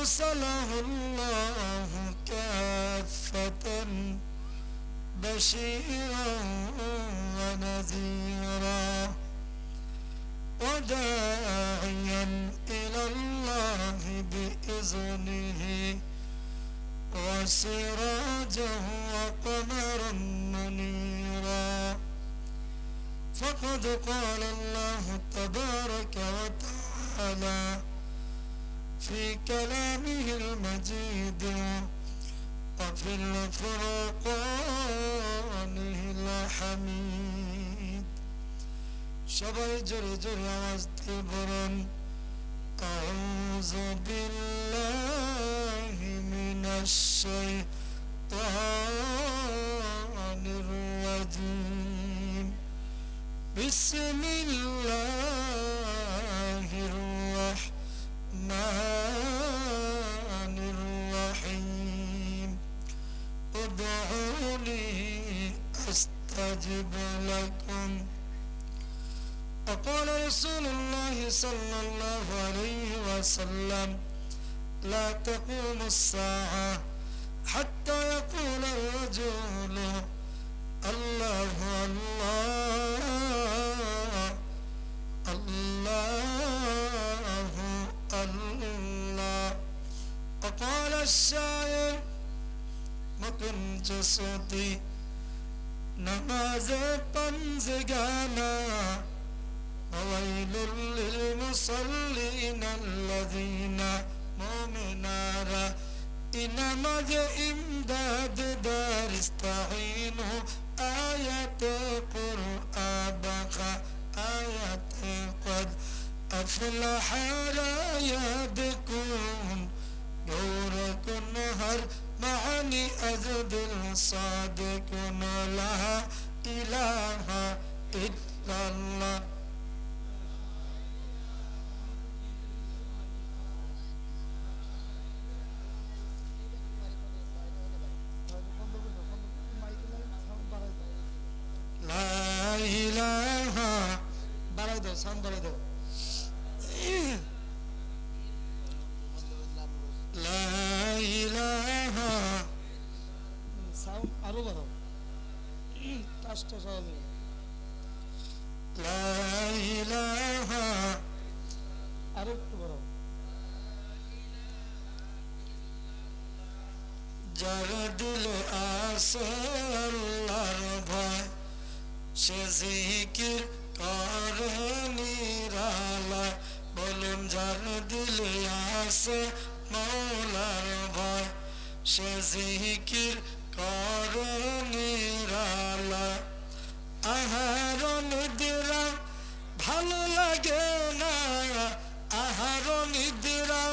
أرسله الله كافة بشيرا ونذيرا وداعيا إلى الله بإذنه وسراجا وقمرا منيرا. فقد قال الله تبارك وتعالى في كلامه المجيد وفي الفرقانه الحميد সবাই জোরে জোরে আওয়াজ দিয়ে বলুন أعوذ بالله من الشيطان الرجيم بسم الله الرحمن استجب لكم. وقال رسول الله صلى الله عليه وسلم لا تقوم الساعة حتى يقول الرجل الله الله الله الله وقال الشاعر مكن جسدي نماز پنزگانا وويل للمصلين الذين مؤمنارا إنما إمداد دار استعينوا. آية قرآن آية قد أفلح رايدكم دورك نهر معن أزد صادق لا إله إلا الله لا إله برادو سام برادو কষ্ট হবে। আর একটু বড়। যার দিল ভয়, সে জিকির করে নিরালা। বলুন, যার দিল আসে মৌলার ভয়, সে জিকির করে নিরালায় আহার নিদিরা ভালো লাগে না? আহার নিদিরা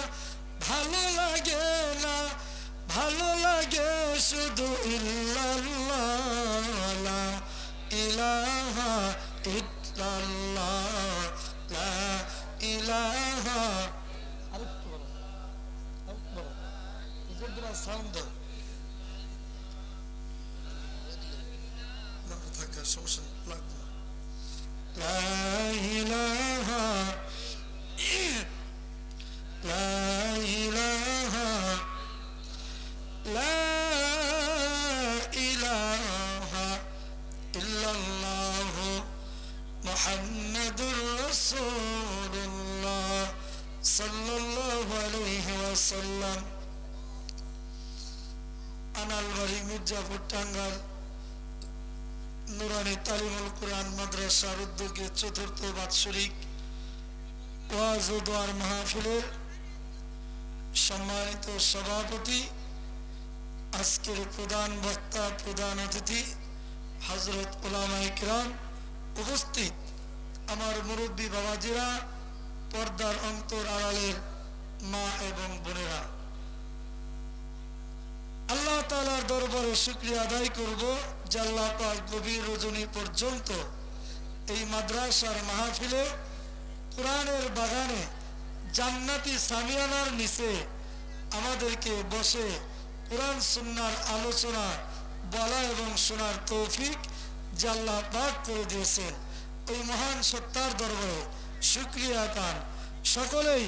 ভালো লাগে না? ভালো লাগে শুধু ইল্লাল্লাহ। ইলাহা ইল্লাল্লাহ। লা ইলাহা। আরেকটু সাউন্ড না থাকা সমস্যা নেই, মাদ্রাসার উদ্যোগে চতুর্থ বাৎসরিক ওয়াজ মাহফিলের সম্মানিত সভাপতি, আজকের প্রধান বক্তা, প্রধান অতিথি হজরত ওলামা ইকরাম উপস্থিত। আমার মুরব্বী বাবাজিরা, পর্দার অন্তর আড়ালের মা এবং বোনেরা। আল্লাহ তালার দরবারে শুক্রিয়া আদায় করব জাল্লা পাক গভীর রজনী পর্যন্ত এই মাদ্রাসার মাহফিলে কোরআনের বাগানে জান্নাতি সামিয়ানার নিচে আমাদেরকে বসে কোরআন সুন্নার আলোচনা বলা এবং শোনার তৌফিক জাল্লা পাক করে দিয়েছেন। ওই মহান সত্তার দরবারে শুক্রিয়া কান সকলেই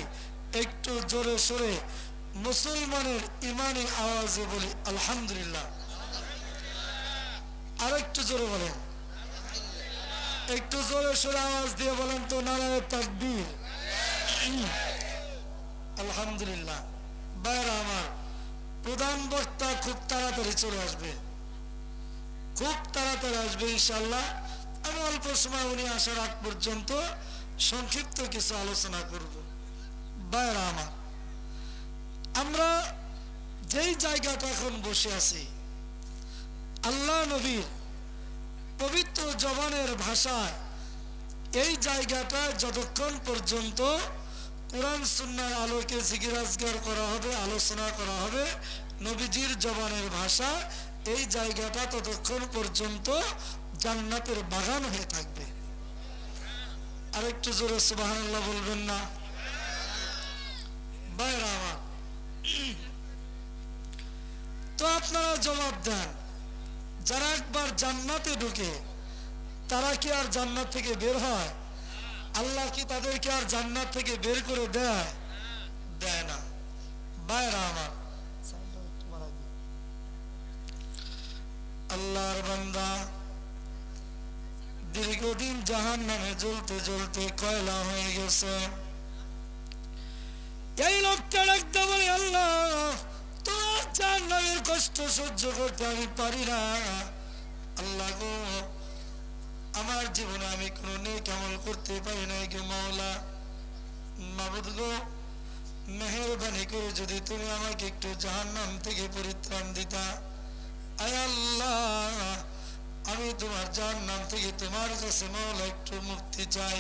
একটু জোরে সোরে মুসলমানের ইমানি আওয়াজে বলি, আলহামদুলিল্লাহ। আরেকটু জোরে বলেন। একটু জোরে সোরে আওয়াজ দিয়ে বলেন তো নারায় তাকবীর। আলহামদুলিল্লাহ। বাইরা আমার, প্রধান বক্তা খুব তাড়াতাড়ি চলে আসবে। খুব তাড়াতাড়ি আসবে ইনশাল্লাহ আমি অল্প সময় উনি আসার আগ পর্যন্ত সংক্ষিপ্ত কিছু আলোচনা করব। বাইরা আমার, আমরা যেই জায়গাটা এখন বসে আছি, আল্লাহ নবীর পবিত্র জবানের ভাষায় এই জায়গাটা যতক্ষণ পর্যন্ত কোরআন সুন্নার আলোকে জিগিরাজগার করা হবে, আলোচনা করা হবে, নবীজির জবানের ভাষা এই জায়গাটা ততক্ষণ পর্যন্ত জান্নাতের বাগান হয়ে থাকবে। আরেকটু জোরে সুবাহ বলবেন না। বাইরা তো আপনারা জবাব দেন। যারা একবার জান্নাতে ঢুকে, তারা কি আর জান্নাত থেকে বের হয়? আল্লাহ কি তাদেরকে আর জান্নাত থেকে বের করে দেয়? দেয় না। বাইরা আমার, আল্লাহর বান্দা, দীর্ঘদিন জাহান নামে জ্বলতে জ্বলতে কয়লা হয়ে গেছে। কষ্ট সহ্য করতে আমি পারি না। আল্লাহ গো, আমার জীবনে আমি কোনো নেই আমল করতে পারি না গো মাওলা। মাবুদ গো, মেহরবানি করে যদি তুমি আমাকে একটু জাহান্নাম থেকে পরিত্রাণ দিতা। আয় আল্লাহ, আমি তোমার জাহান্নাম থেকে তোমার কাছে মাওলা একটু মুক্তি চাই।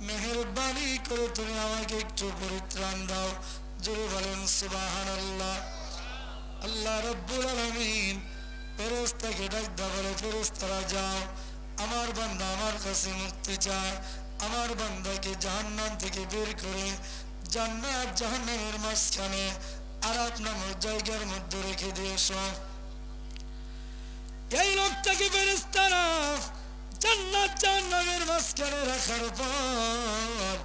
মেহরবানি করে তুমি আমাকে একটু পরিত্রাণ দাও। জোরে বলেন সুবাহান আল্লাহ আল্লাহ রব্বুল আলমিন ফেরেস্তাকে ডাক বলে ফেরেস্তারা যাও। আমার বান্দা আমার কাছে মুক্তি চায়। আমার বান্দাকে জাহান্নাম থেকে বের করে জান্নাত জাহান্নামের মাঝখানে আরাপ নামক জায়গার মধ্যে রেখে দিয়েছ এই লোকটাকে ফেরেস্তারা জান্নাত জাহান্নামের মাঝখানে রাখার পর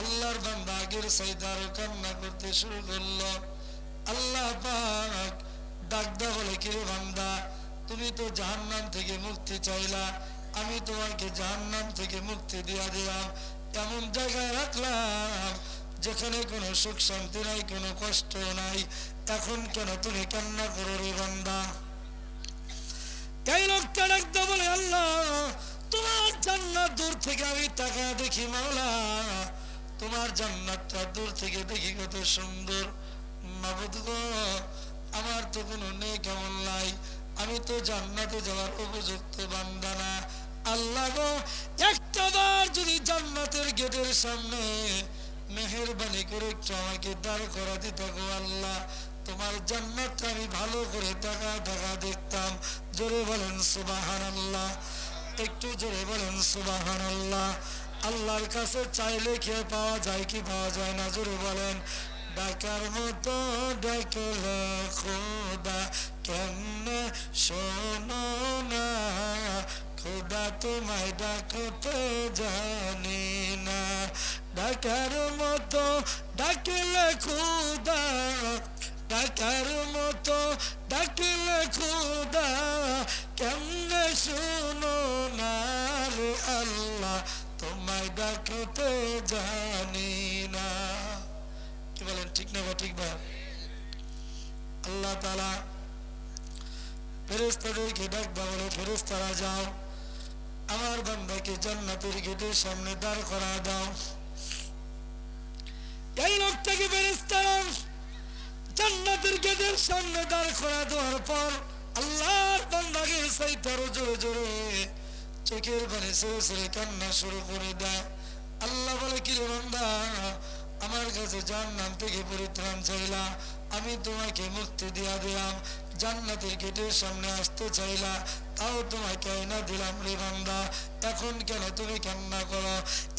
আল্লাহর বান্দা আগের সাইদার কান্না করতে শুরু করল। আল্লাহ পাক ডাকদা বলে কি বান্দা? তুমি তো জাহান্নাম থেকে মুক্তি চাইলা। আমি তোমাকে জাহান্নাম থেকে মুক্তি দিয়া দিলাম। এমন জায়গায় রাখলাম যেখানে কোনো সুখ শান্তি নাই, কোনো কষ্ট নাই। এখন কেন তুমি কান্না করো রে বান্দা? এই লোকটা ডাকতে বলে, আল্লাহ, তোমার জান্নাত দূর থেকে আমি টাকা দেখি, মাওলা। তোমার জান্নাতটা দূর থেকে দেখি কত সুন্দর। আমার তো কোনো নেই কেমন নাই। আমি তো জান্নাতে যাওয়ার উপযুক্ত বান্দা না। আল্লাহ গো, একটা বার যদি জান্নাতের গেটের সামনে মেহরবানি করে একটু আমাকে দাঁড় করা দিত গো আল্লাহ, তোমার জান্নাতটা আমি ভালো করে টাকা টাকা দেখতাম। জোরে বলেন সুবাহান আল্লাহ একটু জোরে বলেন সুবাহান আল্লাহ আল্লাহর কাছে চাইলে খেয়ে পাওয়া যায় কি পাওয়া যায় না, জোরে বলেন। ডাকার মতো ডাকলে খোদা কেমনে শোনো না? খোদা তোমায় ডাকতে জানি না। ডাকার মতো ডাকলে খোদা, ডাকার মতো ডাকলে খোদা কেমনে শোনো না রে আল্লাহ? তোমায় ডাকতে জানি না। বলেন, ঠিক না বা ঠিক বা আল্লাহ তালা ফেরেস্তাদেরকে ডাকবা বলে ফেরেস্তারা যাও, আমার বান্দাকে জান্নাতের গেটের সামনে দাঁড় করা দাও। এই লোকটাকে ফেরেস্তারা জান্নাতের গেটের সামনে দাঁড় করা দেওয়ার পর আল্লাহর বান্দাকে সাইতারও জোরে জোরে চোখের পানি ছেড়ে ছেড়ে কান্না শুরু করে দেয়। আল্লাহ বলে কি বান্দা আমার কাছে জান্নাত থেকে পরিত্রাণ চাইলা, আমি তোমাকে মুক্তি দিয়া দিলাম, জান্নাতের গেটের সামনে আসতে চাইলা, তাও তোমাকে না দিলাম রে বান্দা এখন কেন তুমি কান্না করো?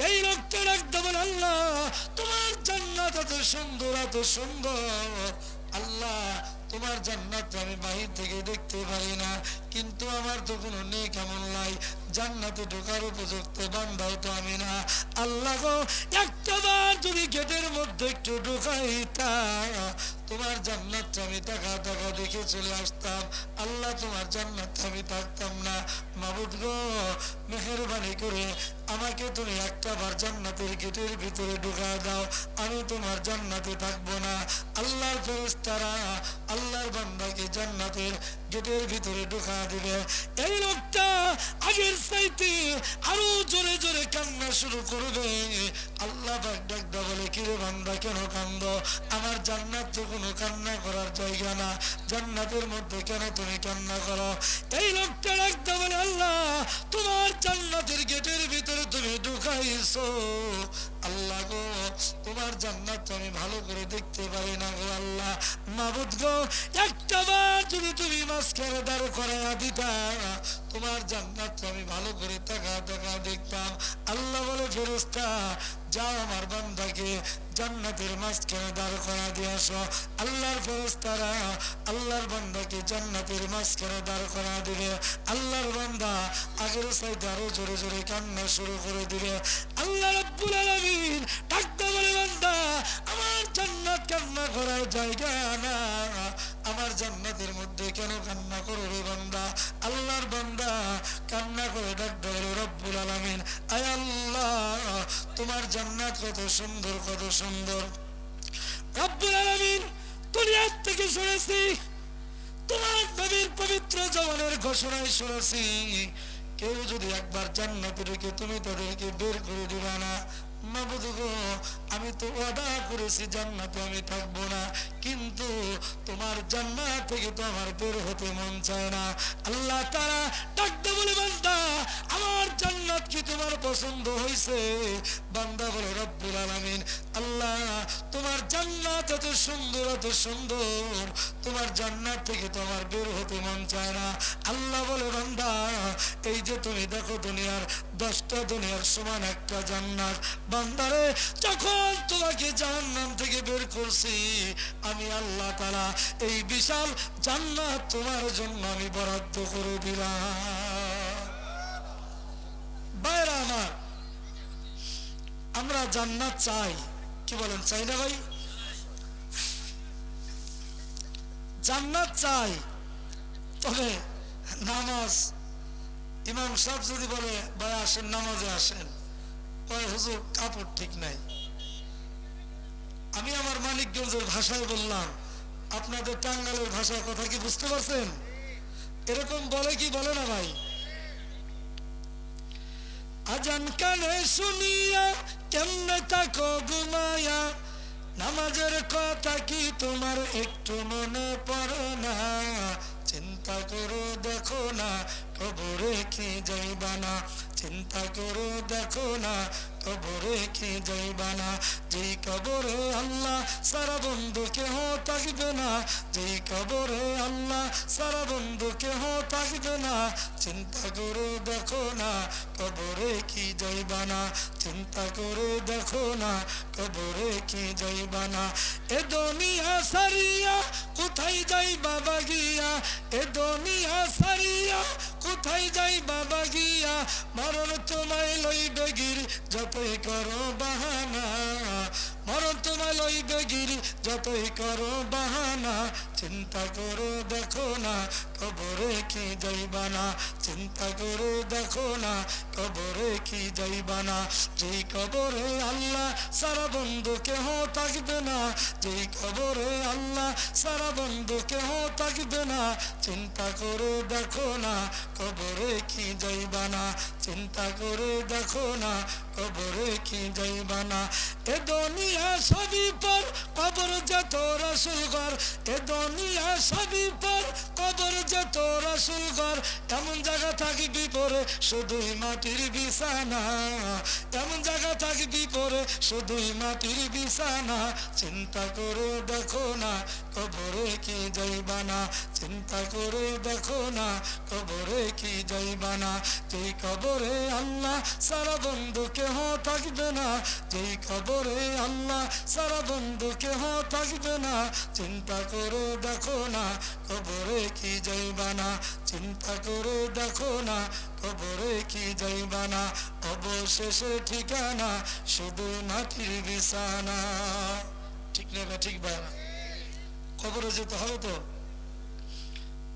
এই রক্তের একদম আল্লাহ, তোমার জান্নাত এত সুন্দর এত সুন্দর। আল্লাহ তোমার জান্নাত আমি বাহির থেকে দেখতে পারি না। কিন্তু আমার তো কোনো নেই কেমন নাই। জান্নাতে ঢোকার উপযুক্ত বান্দাও তো আমি না। আল্লাহ গো, একটা বার যদি গেটের মধ্যে একটু ঢুকাইতা তোমার জান্নাত আমি টাকা টাকা দেখে চলে আসতাম। আল্লাহ তোমার জান্নাত আমি থাকতাম না। মাবুদ গো, মেহরবানি করে আমাকে তুমি একটা বার জান্নাতের গেটের ভিতরে ঢুকা দাও। আমি তোমার জান্নাতে থাকব না। আল্লাহর ফেরেশতারা আল্লাহর বান্দাকে জান্নাতের গেটের ভিতরে ঢুকা দিবে। এই লোকটা আগের চাইতে আরও জোরে জোরে কান্না শুরু করবে। আল্লাহ ডাক ডাক দা বলে, কিরে বান্দা, কেন কান্দ? আমার জান্নাত তো কোনো কান্না করার জায়গা না। জান্নাতের মধ্যে কেন তুমি কান্না করো? এই লোকটা ডাকতে বলে, আল্লাহ, তোমার জান্নাতের গেটের ভিতরে তুমি ঢুকাইছো। আল্লাহ গো, তোমার জান্নাত আমি ভালো করে দেখতে পারি না গো আল্লাহ। মাবুদ গো, একটা বার যদি তুমি মাঝখানে দাঁড় করাইয়া দিতা, তোমার জান্নাত আমি ভালো করে তাকা তাকা দেখতাম। আল্লাহ বলে ফেরস্তা যাও আমার বান্দাকে জান্নাতের মাঝখানে দাঁড় করা দিয়ে আসো। আল্লাহর ফেরেস্তারা আল্লাহর বান্দাকে জান্নাতের মাঝখানে দাঁড় করা দিবে। আল্লাহর বান্দা আগের সাইডে আরও জোরে জোরে কান্না শুরু করে দিবে। আল্লাহ রাব্বুল আলামিন ডাকতে বলে, বান্দা, আমার জান্নাত কান্না করার জায়গা না আমার জান্নাতের মধ্যে কেন কান্না করো রে বান্দা? আল্লাহর বান্দা, কান্না করে বলে রব্বুল আলামিন। আয় আল্লাহ, তোমার জান্নাত কত সুন্দর কত সুন্দর। রব্বুল আলামিন, দুনিয়ার থেকে শুনেছি, তোমার নবীর পবিত্র জবানের ঘোষণায় শুনেছি। কেউ যদি একবার জান্নাতে ঢুকে তুমি তাদেরকে বের করে দিবা না। মাবুদ গো আমি তো ওয়াদা করেছি জান্নাতে আমি থাকব না। কিন্তু তোমার জান্নাত থেকে তো আমার বের হতে মন চায় না। আল্লাহ তারা কি তোমার পছন্দ হয়েছে বান্দা বলে, রব্বুল আলামিন, আল্লাহ, তোমার জান্নাত এত সুন্দর এত সুন্দর। তোমার জান্নাত থেকে তো আমার বের হতে মন চায় না। আল্লাহ বলে, বান্দা, এই যে তুমি দেখো দুনিয়ার দশটা, দুনিয়ার সমান একটা জান্নাত। বান্দারে যখন তোমাকে জাহান্নাম থেকে বের করছি, আমি আল্লাহ তারা এই বিশাল জান্নাত তোমার জন্য আমি বরাদ্দ করে দিলাম। বাইরা আমার। আমরা জান্নাত চাই। কি বলেন, চাই না ভাই? জান্নাত চাই। তবে নামাজ, ইমাম সাহেব যদি বলে, ভাই, আসেন, নামাজে আসেন। কয়, হুজুর, কাপড় ঠিক নাই। আমি আমার মানিকগঞ্জের ভাষায় বললাম, আপনাদের টাঙ্গালের ভাষার কথা কি বুঝতে পারছেন? এরকম বলে কি বলে না ভাই? আজান কানে শুনিয়া, কেমনে থাকো ঘুমায়া নামাজের কথা কি তোমার একটু মনে পড়ে না? চিন্তা করো দেখো না কবরে কি যাইবা না। চিন্তা করো দেখো না কবরে কি যাইবা না। যেই কবরে আল্লাহ সারা বন্ধু কেহ থাকবে না। যেই কবরে আল্লাহ সারা বন্ধু কেহ থাকবে না। চিন্তা করে দেখো না, কবরে কি যাইবা না চিন্তা করে দেখো না, কবরে কি যাইবা না এ দুনিয়া সারিয়া কোথায় যাই বাবা গিয়া? এ দুনিয়া সারিয়া কোথায় যাই বাবা গিয়া? মরণ তোমায় লইবে গির যতই করো বাহানা। মরণ তোমায় লইবে গির যতই করো বাহানা। চিন্তা করো দেখো না কবরে কি যাইবা না? চিন্তা করে দেখো না, কবরে কি যাইবা না? যেই কবরে আল্লাহ সারা বন্ধু কেহ থাকবে না। যেই কবরে আল্লাহ সারা বন্ধু কেহ থাকবে না। চিন্তা করে দেখো না, কবরে কি যাইবা না? চিন্তা করে দেখো না, কবরে কি যাইবা না? এ দুনিয়া সবই পর কবর যে তোর আসল ঘর এ দুনিয়া সবই পর কবর যে তোর আসল ঘর তেমন জায়গা থাকবি পরে? শুধুই মাটির বিছানা। তেমন জায়গা থাকবি পরে? শুধুই মাটির বিছানা। চিন্তা করে দেখো না, কবরে কি যাইবা না চিন্তা করে দেখো না, কবরে কি যাইবা না যেই কবরে আল্লাহ, সারা বন্ধু কেহ থাকবে না। যেই কবরে আল্লাহ, সারা বন্ধু কেহ থাকবে না। চিন্তা করে দেখো না, কবরে কি যাইবা না চিন্তা করে দেখো না, কবরে কি যাইবা না অবশেষে ঠিকানা শুধু মাটির বিছানা। ঠিক না ঠিক বা কবরে যেতে হবে তো?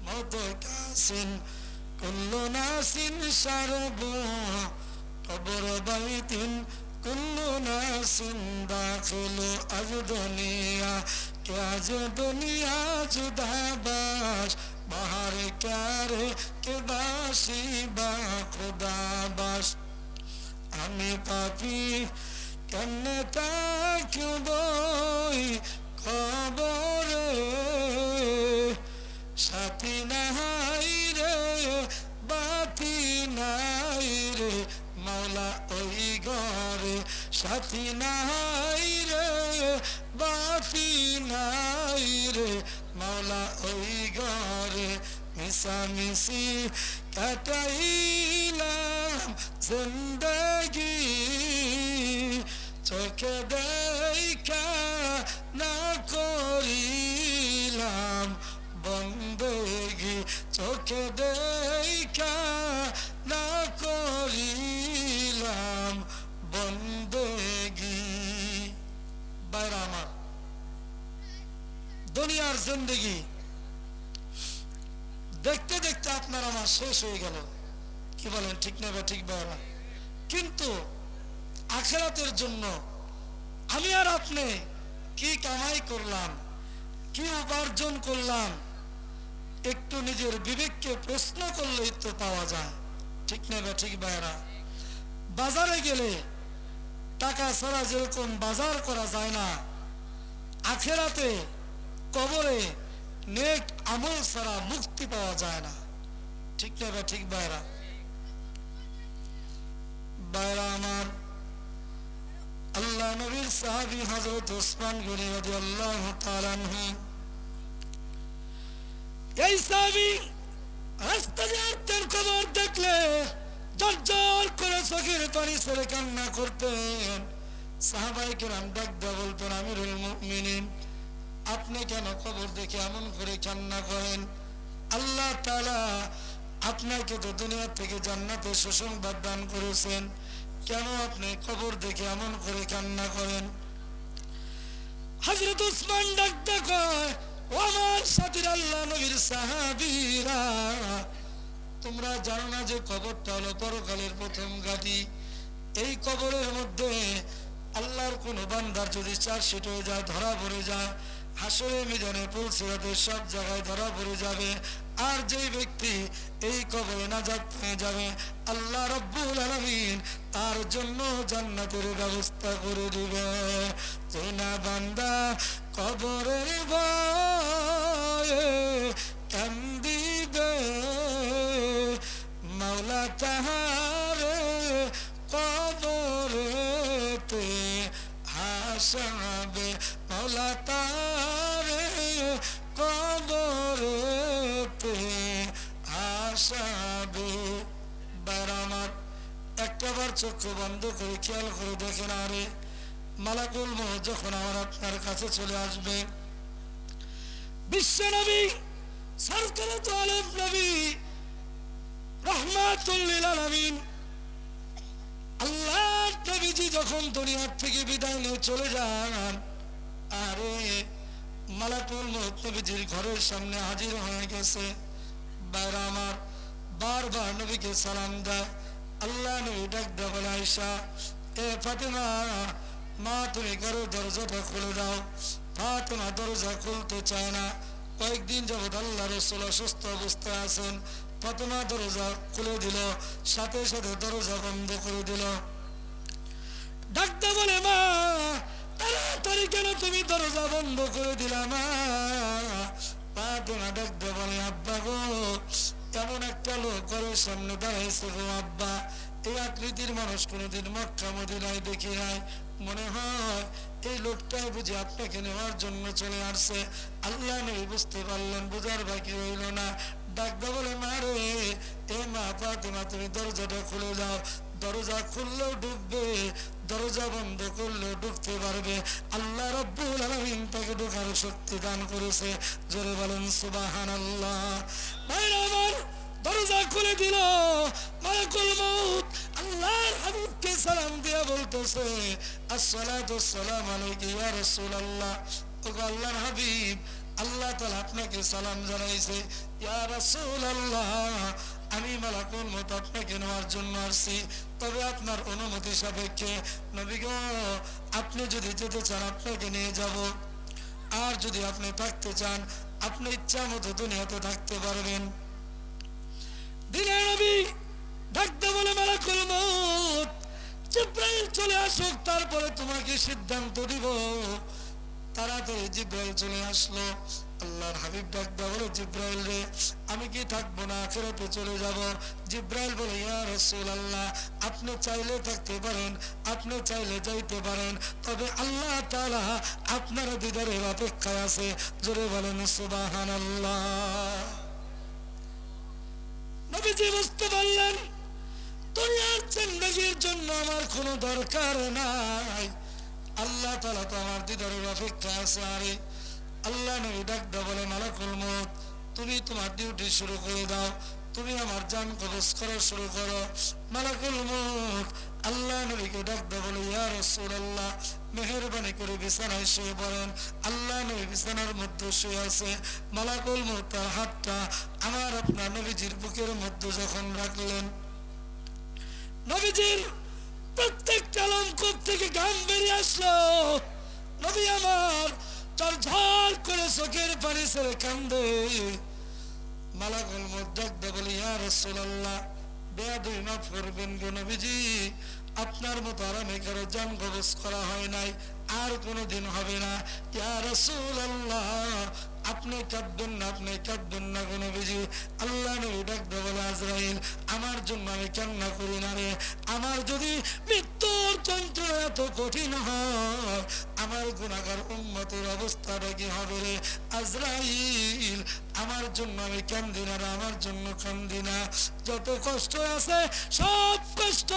মত কাসিন কুল্লু নাসিন সারব কবর বাইতিন, কুল্লু নাসিন দাখিলু আজ দুনিয়া, কে আজ দুনিয়া জুদাবাস, বাহার ক্যারে কে বাসি বা খুদা বাস আমি পাপি, কেমনে তাকিব খবরে? সাথী নাই রে বাতি নাই রে। মাওলা ওই ঘরে মিশামিশি কাটাইলাম জিন্দগি। চোখে দেখা না করিলাম বন্দেগি। চোখে দেখা দুনিয়ার জিন্দগি। দেখতে দেখতে আপনার আমার শেষ হয়ে গেল। কি বলেন, ঠিক না বা ঠিক বাইরা কিন্তু আখেরাতের জন্য আমি আর আপনি কি কামাই করলাম, কি উপার্জন করলাম, একটু নিজের বিবেককে প্রশ্ন করলেই তো পাওয়া যায়। ঠিক না বা ঠিক বাইরা বাজারে গেলে টাকা ছাড়া যেরকম বাজার করা যায় না, আখেরাতে কবরে নেক আমল ছাড়া মুক্তি পাওয়া যায় না। ঠিক না ঠিক বাইরা বাইরা আমার আল্লাহ নবীর সাহাবী হযরত ওসমান গনি তাআলা আনহু। এই সাহাবী রাস্তা দেখলে করে চোখের পানি ছেড়ে কান্না করতেন। ডাক বলতেন আপনি কেন খবর দেখে এমন করে কান্না করেন? আল্লাহ তাআলা আপনাকে তো দুনিয়া থেকে জান্নাতে সুসংবাদ দান করেছেন। কেন আপনি কবর দেখে এমন করে কান্না করেন? হজরত উসমান ডাকতে কয় আমার সাথীর আল্লাহ নবীর সাহাবীরা, তোমরা জানো না যে কবরটা হলো পরকালের প্রথম ঘাটি? এই কবরের মধ্যে আল্লাহর কোন বান্দার যদি চার্জশিট হয়ে যায়, ধরা পড়ে যায় হাসরে মিজানে পৌঁছে সব জায়গায় ধরা পড়ে যাবে। আর যে ব্যক্তি এই কবরে নাজাত পেয়ে যাবে, আল্লাহ রব্বুল আলামিন তার জন্য জান্নাতের ব্যবস্থা করে দিবে। যে না বান্দা কবরের কান্দিবে, মাওলা তাহারে হাসাবে। মাওলা তারে কবরেতে হাসাবে বার আমার, একটাবার চক্ষু বন্ধ করে খেয়াল করে দেখেন আরে, মালাকুল মোহ যখন আমার আপনার কাছে চলে আসবে, বিশ্ব নবী সরকার তো আলম নবী রহমাতুল্লিল আলামিন আল্লাহ নবীজি যখন দুনিয়ার থেকে বিদায় নিয়ে চলে যান আরে, মালাকুল নবীজির ঘরের সামনে হাজির হয়ে গেছে। বাইরা আমার বারবার নবীকে সালাম দেয়। আল্লাহ নবী ডাক দেয়, বলে আয়সা এ ফাতেমা, মা, তুমি ঘরের দরজাটা খুলে দাও। ফাতেমা দরজা খুলতে চায় না। কয়েকদিন যাবৎ আল্লাহ রসুল অসুস্থ অবস্থায় আছেন। ফাতেমা দরজা খুলে দিল, সাথে সাথে দরজা বন্ধ করে দিল। ডাকতে বলে, মা তাড়াতাড়ি কেন তুমি দরজা বন্ধ করে দিলা মা? ফাতেমা ডাকতে বলে, আব্বা গো, এমন একটা লোক ঘরের সামনে দাঁড়াইছে গো, আব্বা। এই আকৃতির মানুষ কোনোদিন মক্কা মদিনায় দেখি নাই। মনে হয় এই লোকটাই বুঝি আপনাকে নেওয়ার জন্য চলে আসছে। আল্লাহ নবী বুঝতে পারলেন, বুঝার বাকি রইল না। ডাকতে বলে, মা রে, এ মা ফাতেমা তুমি দরজাটা খুলে দাও। দরজা খুললেও ডুববে। দরজা বন্ধ করলেও ঢুকতে পারবে। আল্লাহ রব্বুল আলামিন তাকে ঢোকার শক্তি দান করেছে। জোরে বলেন ভাইরা আমার, দরজা খুলে দিল। মালাকুল মউত আল্লাহর হাবিবকে সালাম দিয়া বলতেছে, আসসালাতু আসসালামু আলাইকা ইয়া রাসূলুল্লাহ। ওগো আল্লাহর হাবিব, আল্লাহ তাআলা আপনাকে সালাম জানাইছে, ইয়া রাসূলুল্লাহ। আমি মালাকুল মত আপনাকে নেওয়ার জন্য আসছি। তবে আপনার অনুমতি সাপেক্ষে, নবী আপনি যদি যেতে চান, আপনাকে নিয়ে যাব। আর যদি আপনি থাকতে চান, আপনি ইচ্ছা মতো দুনিয়াতে থাকতে পারবেন। দিনের নবী, ডাকতে বলে মালাকুল মত জিব্রাইল চলে আসুক, তারপরে তোমাকে সিদ্ধান্ত দিব। তাড়াতাড়ি জিব্রাইল চলে আসলো। আল্লাহর হাবিব ডাকতে বলে জিব্রাইল রে, আমি কি থাকব না আখেরাতে চলে যাব? জিব্রাইল বলে, ইয়া রাসূলুল্লাহ, আপনি চাইলে থাকতে পারেন, আপনি চাইলে যাইতে পারেন, তবে আল্লাহ তাআলা আপনার দিদারের অপেক্ষায় আছে। জোরে বলেন, সুবহানাল্লাহ। নবীজি বুঝতে পারলেন, দুনিয়ার জিন্দগির জন্য আমার কোনো দরকার নাই। আল্লাহ তালা তো আমার দিদারের অপেক্ষা আছে, আরে। আল্লাহ নবী ডাকদা বলে, মালাকুল মত তুমি তোমার ডিউটি শুরু করে দাও, তুমি আমার জান কবজ করা শুরু করো। মালাকুল মত আল্লাহ নবীকে ডাকদা বলে, ইয়া রাসূলুল্লাহ, মেহেরবানি করে বিছানায় শুয়ে পড়েন। আল্লাহ নবী বিছানার মধ্যে শুয়ে আছে। মালাকুল মত তার হাতটা আমার আপনার নবীজির বুকের মধ্যে যখন রাখলেন, নবীজির প্রত্যেকটা লঙ্কর থেকে গান বেরিয়ে আসলো। নবী আমার তার ঝড় করে চোখের পানি ছেড়ে কান্দে। মালাকুল মদ্দাক বলে, ইয়া রাসূলুল্লাহ বেয়াদুই মাফ করবেন গো নবীজি। আপনার মতো আরামে কারও জান কবজ করা হয় নাই, আর কোনোদিন হবে না। ইয়া রাসূলুল্লাহ আপনি কাঁদবেন না, আপনি কাঁদবেন না কোনো কিছু আল্লাহ নবী ডাকতে বলে, আজরাইল, আমার জন্য আমি কান্না করি না রে। আমার যদি মৃত্যুর যন্ত্রণা এত কঠিন হয়, আমার গুণাগার উন্মতির অবস্থাটা কি হবে রে? আজরাইল আমার জন্য আমি কান্দি না আমার জন্য কান্দি না। যত কষ্ট আছে, সব কষ্ট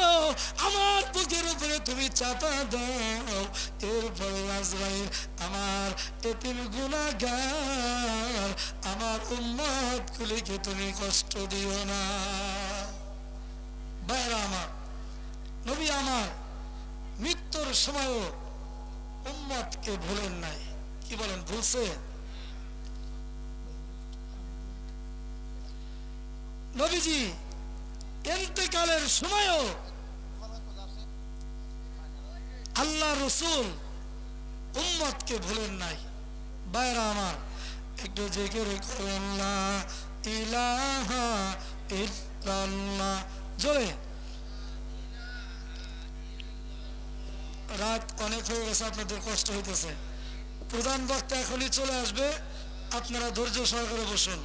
আমার বুকের উপরে তুমি চাপা দাও। এরপরে আজরাইল আমার এতিম গুণাগার আমার উম্মত গুলিকে তুমি কষ্ট দিও না। বাইরা আমার, নবী আমার, মৃত্যুর সময়ও উম্মতকে ভুলেন নাই। কি বলেন ভুলছে নবীজি এতেকালের সময়ও আল্লাহ রসুল উম্মতকে ভুলেন নাই। বাইরা আমার, একটু জেগে করেন জোরে। রাত অনেক হয়ে গেছে, আপনাদের কষ্ট হইতেছে। প্রধান বক্তা এখনই চলে আসবে, আপনারা ধৈর্য সহকারে বসুন।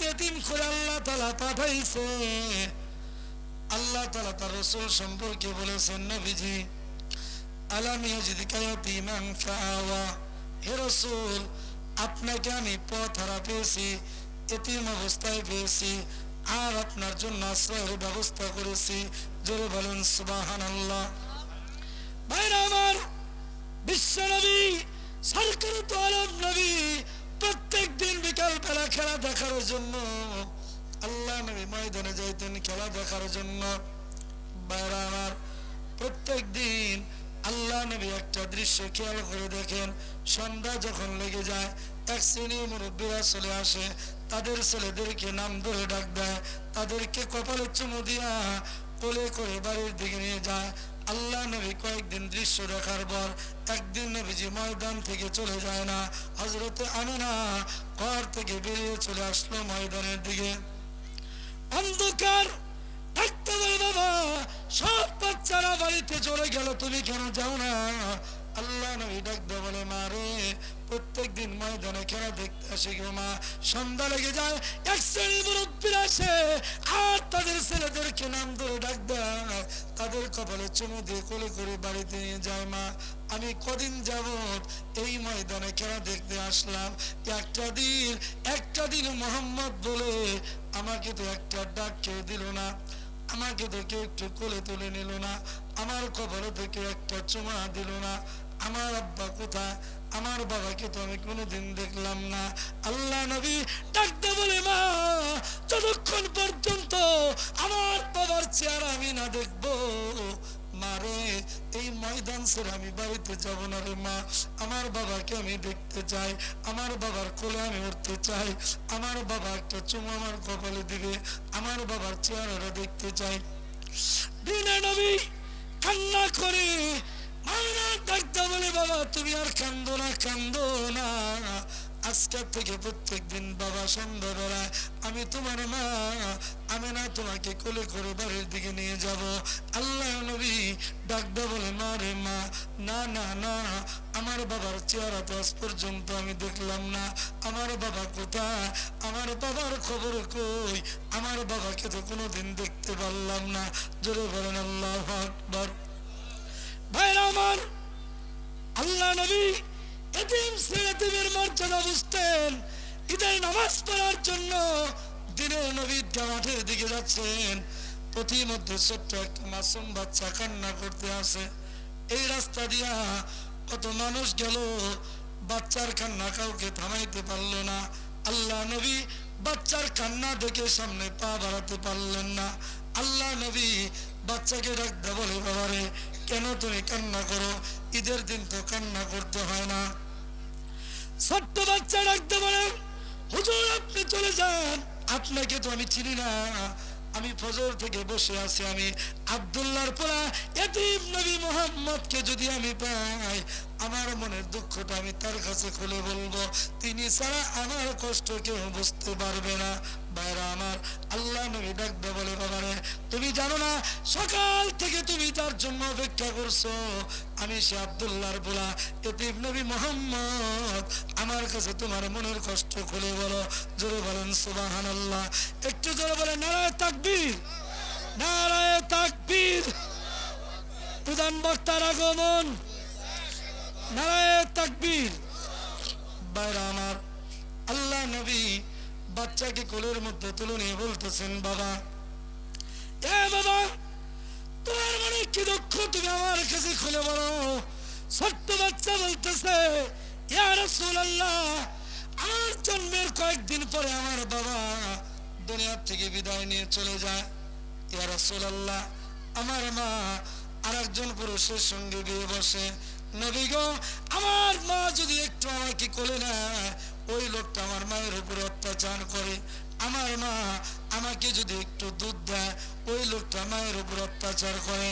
চাইতে করে আল্লাহ তালা পাঠাইছে। আল্লাহ তালা তার রসুল সম্পর্কে বলেছেন, নবীজি যদি কায়াতি হে রসুল, আপনাকে আমি পথ হারা পেয়েছি, এতিম অবস্থায় পেয়েছি, আর আপনার জন্য আশ্রয়ের ব্যবস্থা করেছি। জোরে বলেন সুবাহান আল্লাহ ভাইরা আমার, বিশ্ব নবী, সরকার তো আলম নবী প্রত্যেক দিন বিকাল খেলা দেখার জন্য, আল্লাহ নবী ময়দানে যাইতেন খেলা দেখার জন্য। বাইরা প্রত্যেক দিন আল্লাহ নবী একটা দৃশ্য খেয়াল করে দেখেন, সন্ধ্যা যখন লেগে যায় এক শ্রেণি মুরব্বীরা চলে আসে, তাদের ছেলেদেরকে নাম ধরে ডাক দেয়, তাদেরকে কপালে চুমু দিয়া কোলে করে বাড়ির দিকে নিয়ে যায়। আল্লাহ নবী কয়েকদিন দৃশ্য দেখার পর একদিন নবীজি ময়দান থেকে চলে যায় না। হজরতে আমিনা ঘর থেকে বেরিয়ে চলে আসলো ময়দানের দিকে। অন্ধকার, থাকতে বাবা সব বাচ্চারা বাড়িতে চলে গেল, তুমি কেন যাও না? আল্লাহ নবী ডাকতে বলে, মা রে প্রত্যেক দিন ময়দানে খেলা দেখতে আসে গো মা। সন্ধ্যা লেগে যায়, এক শ্রেণি মুরব্বীরা আসে, আর তাদের ছেলেদেরকে নাম ধরে ডাক দেয়। তাদের কপালে চুমু দিয়ে কোলে করে বাড়িতে নিয়ে যায় মা। আমি কদিন যাবত এই ময়দানে খেলা দেখতে আসলাম। একটা দিন একটা দিন মোহাম্মদ বলে আমাকে তো একটা ডাক কেউ দিল না। আমাকে তো কেউ একটু কোলে তুলে নিল না। আমার কপালে কেউ একটা চুমা দিল না। আমার আব্বা কোথায়? আমার বাবাকে তো আমি কোনোদিন দেখলাম না। আল্লাহ নবী ডাকতে বলে, মা, যতক্ষণ পর্যন্ত আমার বাবার চেয়ার আমি না দেখব মারে এই ময়দান ছেড়ে আমি বাড়িতে যাব না রে মা। আমার বাবাকে আমি দেখতে চাই, আমার বাবার কোলে আমি উঠতে চাই, আমার বাবা একটা চুমু আমার কপালে দিবে, আমার বাবার চেহারাটা দেখতে চাই। দিনে নবী কান্না করে মায়েরা ডাকতে বলে, বাবা, তুমি আর কান্দো না কান্দো না। আজকের থেকে প্রত্যেক দিন বাবা সন্ধ্যাবেলায় আমি তোমার মা, আমি না তোমাকে কোলে করে বাড়ির দিকে নিয়ে যাব। আল্লাহ নবী ডাকতে বলে মা রে মা, না না না, আমার বাবার চেহারা তো আজ পর্যন্ত আমি দেখলাম না। আমার বাবা কোথায়? আমার বাবার খবর কই? আমার বাবাকে তো কোনোদিন দেখতে পারলাম না। জোরে বলেন, আল্লাহ আকবর। আমার আল্লাহ নবী বুঝতেন। নামাজ পড়ার জন্য দিনের দিকে যাচ্ছেন। বাচ্চা কান্না করতে আসে। এই রাস্তা কত মানুষ বাচ্চার কান্না কাউকে থামাইতে পারল না। আল্লাহ নবী বাচ্চার কান্না দেখে সামনে পা বাড়াতে পারলেন না। আল্লাহ নবী বাচ্চাকে ডাকতে বলে, বাবারে কেন তুমি কান্না করো? ঈদের দিন তো কান্না করতে হয় না। ছোট্ট বাচ্চা ডাকতে বলে, হুজুর, আপনি চলে যান। আপনাকে তো আমি চিনি না। আমি ফজর থেকে বসে আছি আমি। আব্দুল্লাহর পরা এতিম নবী মোহাম্মদকে যদি আমি পাই, আমার মনের দুঃখটা আমি তার কাছে খুলে বলব। তিনি ছাড়া আমার কষ্ট কেউ বুঝতে পারবে না। বাইরা আমার, আল্লাহ নবী ডাকবে বলে, বাবারে, তুমি জানো না, সকাল থেকে তুমি তার জন্য অপেক্ষা করছ? আমি সে আব্দুল্লাহর বলা এতিম নবী মোহাম্মদ। আমার কাছে তোমার মনের কষ্ট খুলে বলো, জোরে বলেন সুবাহান আল্লাহ একটু জোরে বলে নারায় তাকবীর নারায় তাকবীর। প্রধান বক্তার আগমন, নারায় তাকবীর। বাইরা আমার, আল্লাহ নবী বাচ্চাকে কোলের মধ্যে তুলে নিয়ে বলতেছেন, বাবা, এ বাবা, তোমার মনে কি দুঃখ? তুমি আমার কাছে খুলে বলো। ছোট্ট বাচ্চা বলতেছে আমার জন্মের কয়েকদিন পরে আমার বাবা দুনিয়ার থেকে বিদায় নিয়ে চলে যায়। ইয়া রাসূলুল্লাহ, আমার মা আরেকজন পুরুষের সঙ্গে বিয়ে বসে। নবী গো, আমার মা যদি একটু আমাকে কোলে নেয় ওই লোকটা আমার মায়ের উপরে অত্যাচার করে। আমার মা আমাকে যদি একটু দুধ দেয়, ওই লোকটা মায়ের উপর অত্যাচার করে।